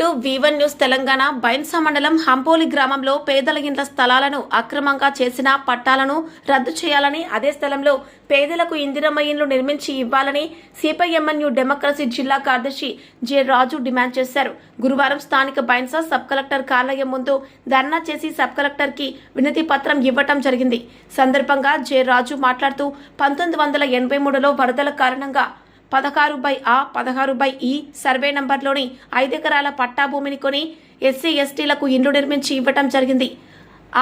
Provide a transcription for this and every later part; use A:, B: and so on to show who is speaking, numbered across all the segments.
A: To one news Telangana. Bhainsa మండలం హంపోలి గ్రామంలో పేదల ఇండ్ల స్థలాలను అక్రమంగా చేసిన పట్టాలను రద్దు చేయాలని అదే స్థలంలో పేదలకు ఇందిరమ్మ ఇండ్లు నిర్మించి ఇవ్వాలని సిపిఎంఎన్యు డెమోక్రసీ జిల్లా కార్యదర్శి జె రాజు డిమాండ్ చేశారు. గురువారం స్థానిక బైన్సా సబ్ కలెక్టర్ కార్యాలయం ముందు ధర్నా చేసి సబ్ కలెక్టర్కి వినతి పత్రం ఇవ్వటం జరిగింది. సందర్భంగా జె రాజు మాట్లాడుతూ పంతొమ్మిది వందల ఎనభై మూడులో వరదల కారణంగా పదహారు బై ఆ పదహారు బై ఈ సర్వే నంబర్లోని ఐదెకరాల పట్టా భూమిని కొని ఎస్సీ ఎస్టీలకు ఇండ్లు నిర్మించి ఇవ్వటం జరిగింది.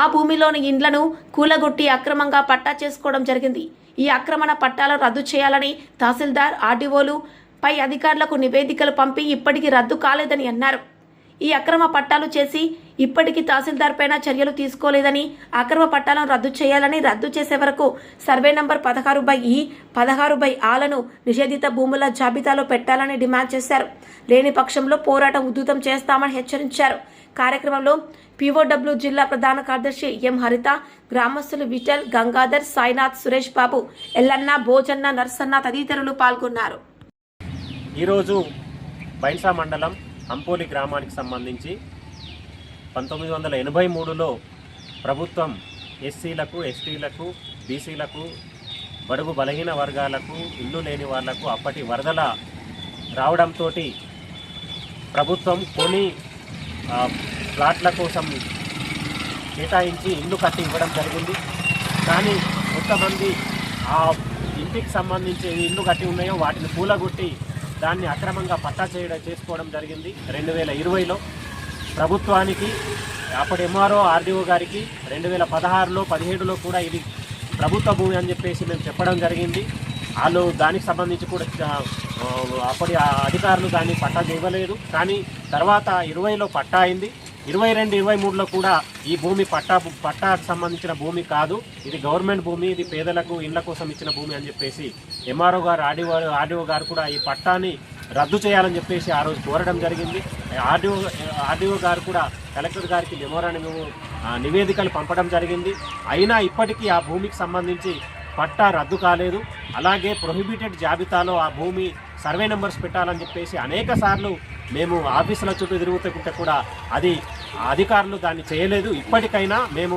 A: ఆ భూమిలోని ఇండ్లను కూలగొట్టి అక్రమంగా పట్టా చేసుకోవడం జరిగింది. ఈ ఆక్రమణ పట్టాలను రద్దు చేయాలని తహసీల్దార్ ఆర్డీఓలు పై అధికారులకు నివేదికలు పంపి ఇప్పటికీ రద్దు కాలేదని అన్నారు. ఈ అక్రమ పట్టాలు చేసి ఇప్పటికీ తహసీల్దార్ పైన చర్యలు తీసుకోలేదని అక్రమ పట్టాలను రద్దు చేయాలని రద్దు చేసే వరకు సర్వే నంబర్ పదహారు బై ఈ పదహారు బై ఆలను నిషేధిత భూముల జాబితాలో పెట్టాలని డిమాండ్ చేశారు. లేని పక్షంలో పోరాటం ఉధృతం చేస్తామని హెచ్చరించారు. కార్యక్రమంలో పీఓడబ్ల్యూ జిల్లా ప్రధాన కార్యదర్శి ఎం హరిత గ్రామస్తులు విఠల్ గంగాధర్ సాయినాథ్ సురేష్ బాబు ఎల్లన్న భోజన్న నర్సన్న తదితరులు పాల్గొన్నారు.
B: ఈరోజు బైన్సా మండలం అంపోలి గ్రామానికి సంబంధించి పంతొమ్మిది వందల ఎనభై మూడులో ప్రభుత్వం ఎస్సీలకు ఎస్టీలకు బీసీలకు బడుగు బలహీన వర్గాలకు ఇల్లు లేని వాళ్ళకు అప్పటి వరదల రావడంతో ప్రభుత్వం కొని ప్లాట్ల కోసం కేటాయించి ఇల్లు కట్టి ఇవ్వడం జరిగింది. కానీ కొంతమంది ఆ ఇంటికి సంబంధించి ఇల్లు కట్టి ఉన్నాయో వాటిని కూలగొట్టి దాన్ని అక్రమంగా పట్టా చేయడం చేసుకోవడం జరిగింది. రెండు వేల ఇరవైలో ప్రభుత్వానికి అప్పటి ఎంఆర్ఓ ఆర్డీఓ గారికి రెండు వేల పదహారులో పదిహేడులో కూడా ఇది ప్రభుత్వ భూమి అని చెప్పేసి మేము చెప్పడం జరిగింది. వాళ్ళు దానికి సంబంధించి కూడా అప్పటి ఆ అధికారులు దాన్ని పట్టా ఇవ్వలేదు కానీ తర్వాత ఇరవైలో పట్టా అయింది. ఇరవై రెండు ఇరవై మూడులో కూడా ఈ భూమి పట్టా పట్టాకు సంబంధించిన భూమి కాదు. ఇది గవర్నమెంట్ భూమి ఇది పేదలకు ఇళ్ళ కోసం ఇచ్చిన భూమి అని చెప్పేసి ఎంఆర్ఓ గారు ఆర్డీఓ ఆర్డీఓ గారు కూడా ఈ పట్టాని రద్దు చేయాలని చెప్పేసి ఆ రోజు కోరడం జరిగింది. ఆర్డీఓ ఆర్డీఓ గారు కూడా కలెక్టర్ గారికి మెమోరాండం నివేదికలు పంపడం జరిగింది. అయినా ఇప్పటికీ ఆ భూమికి సంబంధించి పట్టా రద్దు కాలేదు. అలాగే ప్రొహిబిటెడ్ జాబితాలో ఆ భూమి సర్వే నెంబర్స్ పెట్టాలని చెప్పేసి అనేక సార్లు మేము ఆఫీసుల చుట్టూ తిరుగుతుంటే కూడా అది అధికారులు దాన్ని చేయలేదు. ఇప్పటికైనా మేము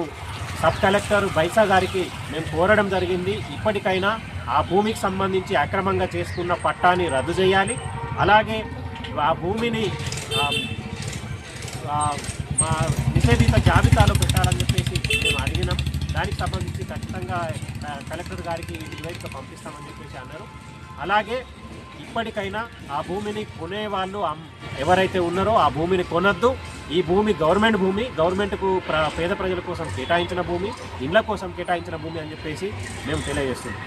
B: సబ్ కలెక్టర్ బైసా గారికి మేము కోరడం జరిగింది. ఇప్పటికైనా ఆ భూమికి సంబంధించి అక్రమంగా చేసుకున్న పట్టాని రద్దు చేయాలి. అలాగే ఆ భూమిని మా నిషేధిత జాబితాలో పెట్టాలని చెప్పేసి మేము అడిగినాం. దానికి సంబంధించి ఖచ్చితంగా కలెక్టర్ గారికి నివేదిక పంపిస్తామని చెప్పేసి అన్నారు. అలాగే ఇప్పటికైనా ఆ భూమిని కొనే వాళ్ళు ఎవరైతే ఉన్నారో ఆ భూమిని కొనద్దు. ఈ భూమి గవర్నమెంట్ భూమి గవర్నమెంట్కు ప్ర పేద ప్రజల కోసం కేటాయించిన భూమి ఇండ్ల కోసం కేటాయించిన భూమి అని చెప్పేసి మేము తెలియజేస్తున్నాం.